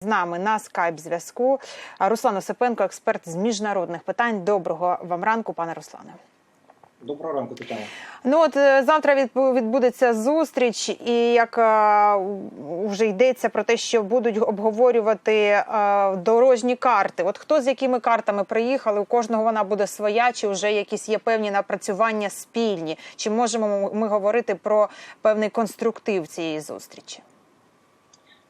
З нами на скайп зв'язку Руслан Осипенко, експерт з міжнародних питань. Доброго вам ранку, пане Руслане. Доброго ранку, Тетяна. Ну от е, завтра відбудеться зустріч, і як е, вже йдеться про те, що будуть обговорювати е, дорожні карти. От хто з якими картами приїхали? У кожного вона буде своя, чи вже якісь є певні напрацювання спільні? Чи можемо ми говорити про певний конструктив цієї зустрічі?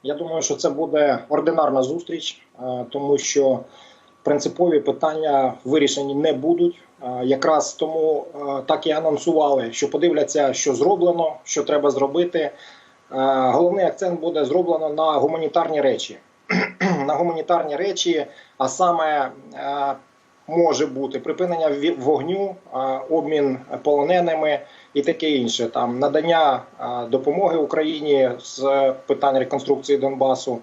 Я думаю, що це буде ординарна зустріч, е, тому що принципові питання вирішені не будуть. Е, Якраз тому е, так і анонсували, що подивляться, що зроблено, що треба зробити. Головний акцент буде зроблено на гуманітарні речі. на гуманітарні речі, а саме може бути припинення вогню, обмін полоненими і таке інше. Там надання допомоги Україні з питань реконструкції Донбасу.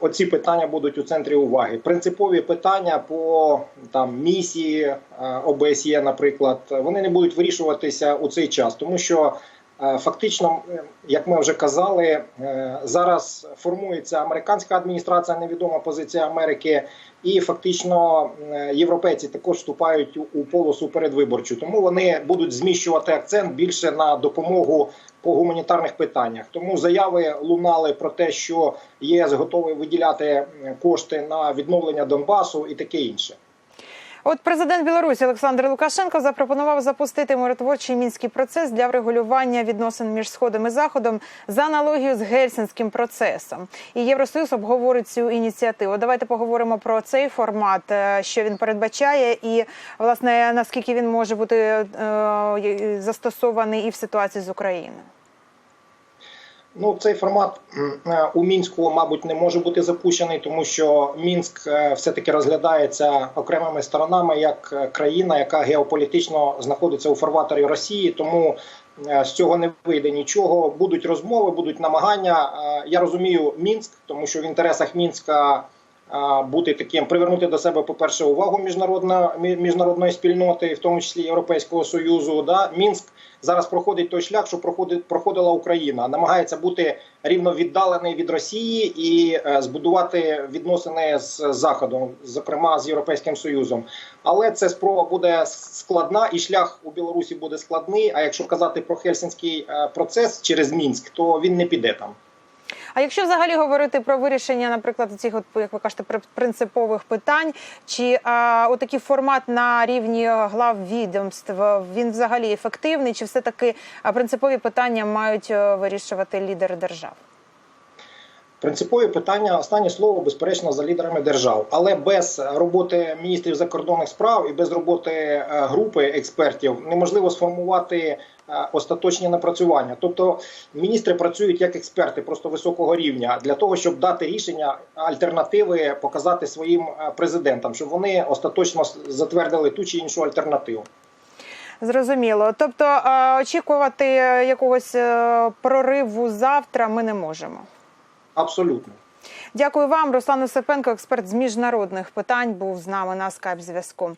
Оці питання будуть у центрі уваги. Принципові питання по там місії ОБСЄ, наприклад, вони не будуть вирішуватися у цей час, тому що фактично, е, як ми вже казали, е, зараз формується американська адміністрація, невідома позиція Америки, і фактично європейці також вступають у- полосу передвиборчу. Тому вони будуть зміщувати акцент більше на допомогу по гуманітарних питаннях. Тому заяви лунали про те, що ЄС готовий виділяти кошти на відновлення Донбасу і таке інше. От президент Білорусі Олександр Лукашенко запропонував запустити миротворчий мінський процес для врегулювання відносин між сходом і заходом за аналогію з гельсінським процесом. І Євросоюз обговорить цю ініціативу. Давайте поговоримо про цей формат, е, що він передбачає, і власне наскільки він може бути е, застосований і в ситуації з Україною. Ну, цей формат е, у мінську, мабуть, не може бути запущений, тому що Мінськ е, все-таки розглядається окремими сторонами як е, країна, яка геополітично знаходиться у фарватері Росії. Тому з цього не вийде нічого. Будуть розмови, будуть намагання. Я розумію Мінськ, тому що в інтересах Мінська. Бути таким, привернути до себе, по-перше, увагу міжнародної міжнародної спільноти, в тому числі Європейського союзу. Да? Мінськ зараз проходить той шлях, що проходить проходила Україна, намагається бути рівно віддалений від Росії і е, збудувати відносини з Заходом, зокрема з Європейським Союзом. Але ця спроба буде складна, і шлях у Білорусі буде складний. А якщо казати про Хельсінський е, процес через Мінськ, то він не піде там. А якщо взагалі говорити про вирішення, наприклад, цих, от як ви кажете, при- принципових питань, чи а, отакий формат на рівні глав відомств він взагалі ефективний, чи все таки принципові питання мають е, вирішувати лідери держав? Принципові питання останнє слово безперечно за лідерами держав, але без роботи міністрів закордонних справ і без роботи е, групи експертів неможливо сформувати е, остаточні напрацювання. Тобто міністри працюють як експерти просто високого рівня для того, щоб дати рішення альтернативи, показати своїм е, президентам, щоб вони остаточно затвердили ту чи іншу альтернативу. Зрозуміло. Тобто очікувати якогось прориву завтра ми не можемо. Абсолютно. Дякую вам, Руслан Осипенко, експерт з міжнародних питань, був з нами на скайп зв'язку.